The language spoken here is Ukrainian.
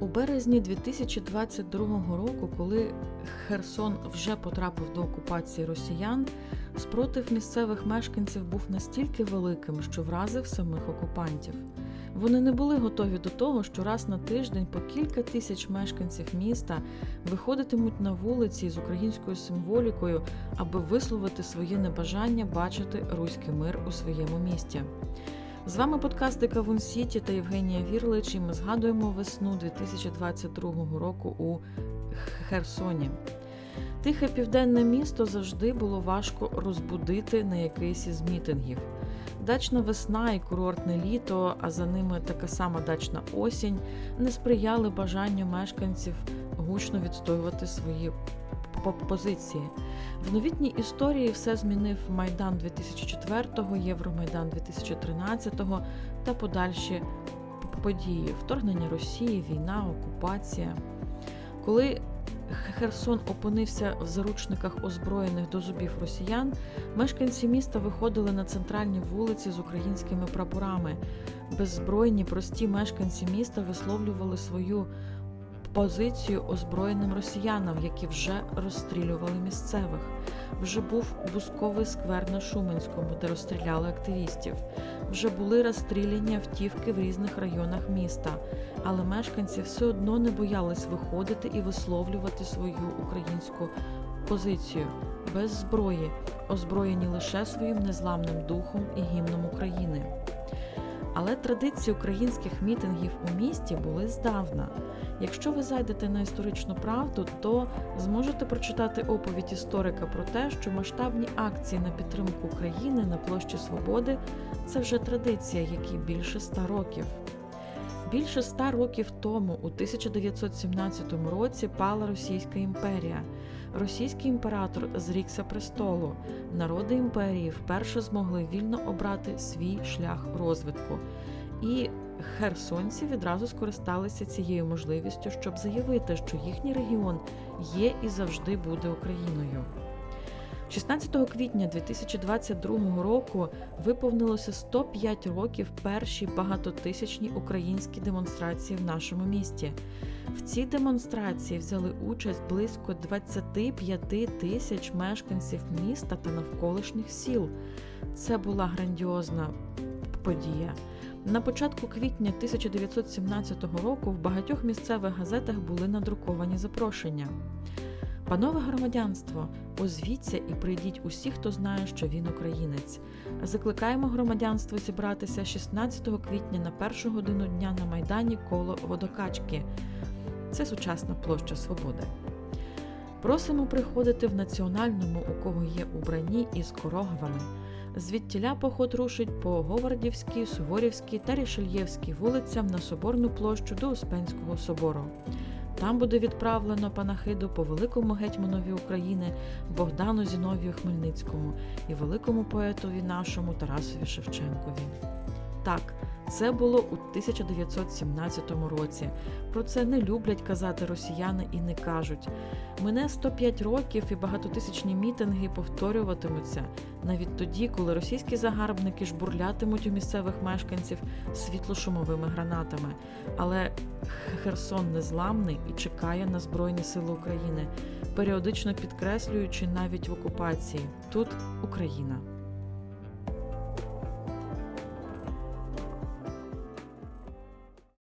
У березні 2022 року, коли Херсон вже потрапив до окупації росіян, спротив місцевих мешканців був настільки великим, що вразив самих окупантів. Вони не були готові до того, що раз на тиждень по кілька тисяч мешканців міста виходитимуть на вулиці з українською символікою, аби висловити своє небажання бачити руський мир у своєму місті. З вами подкасти Кавун Сіті та Євгенія Вірлич, і ми згадуємо весну 2022 року у Херсоні. Тихе південне місто завжди було важко розбудити на якийсь із мітингів. Дачна весна і курортне літо, а за ними така сама дачна осінь, не сприяли бажанню мешканців гучно відстоювати свої по- позиції. В новітній історії все змінив Майдан 2004-го, Євромайдан 2013-го та подальші події: вторгнення Росії, війна, окупація. Коли Херсон опинився в заручниках озброєних до зубів росіян, мешканці міста виходили на центральні вулиці з українськими прапорами. Беззбройні прості мешканці міста висловлювали свою позицію озброєним росіянам, які вже розстрілювали місцевих. Вже був бусковий сквер на Шуменському, де розстріляли активістів. Вже були розстріляні автівки в різних районах міста, але мешканці все одно не боялись виходити і висловлювати свою українську позицію без зброї, озброєні лише своїм незламним духом і гімном України. Але традиції українських мітингів у місті були здавна. Якщо ви зайдете на історичну правду, то зможете прочитати оповідь історика про те, що масштабні акції на підтримку України на площі Свободи це вже традиція, якій більше ста років. Більше ста років тому, у 1917 році, пала Російська імперія. Російський імператор зрікся престолу. Народи імперії вперше змогли вільно обрати свій шлях розвитку. І херсонці відразу скористалися цією можливістю, щоб заявити, що їхній регіон є і завжди буде Україною. 16 квітня 2022 року виповнилося 105 років першій багатотисячній українській демонстрації в нашому місті. В цій демонстрації взяли участь близько 25 тисяч мешканців міста та навколишніх сіл. Це була грандіозна подія. На початку квітня 1917 року в багатьох місцевих газетах були надруковані запрошення. Панове громадянство, озвіться і прийдіть усі, хто знає, що він українець. Закликаємо громадянство зібратися 16 квітня на першу годину дня на майдані коло водокачки. Це сучасна площа Свободи. Просимо приходити в національному, у кого є убранні із корогвами. Звідтіля поход рушить по Говардівській, Суворівській та Рішельєвській вулицям на Соборну площу до Успенського собору. Там буде відправлено панахиду по великому гетьманові України Богдану Зіновію Хмельницькому і великому поетові нашому Тарасові Шевченкові. Так, це було у 1917 році. Про це не люблять казати росіяни і не кажуть. Мине 105 років і багатотисячні мітинги повторюватимуться навіть тоді, коли російські загарбники жбурлятимуть у місцевих мешканців світлошумовими гранатами. Але Херсон незламний і чекає на Збройні Сили України, періодично підкреслюючи навіть в окупації тут Україна.